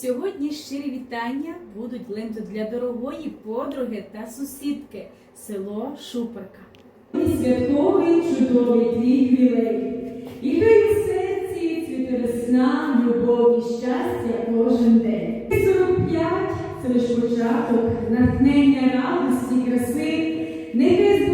Сьогодні щирі вітання будуть ленту для дорогої подруги та сусідки село Шуперка. Святковий чудовий твій ювілей. І хай у серці цвіте весна, любов і щастя кожен день. 45 – це лиш початок, натхнення радості, краси. Нехай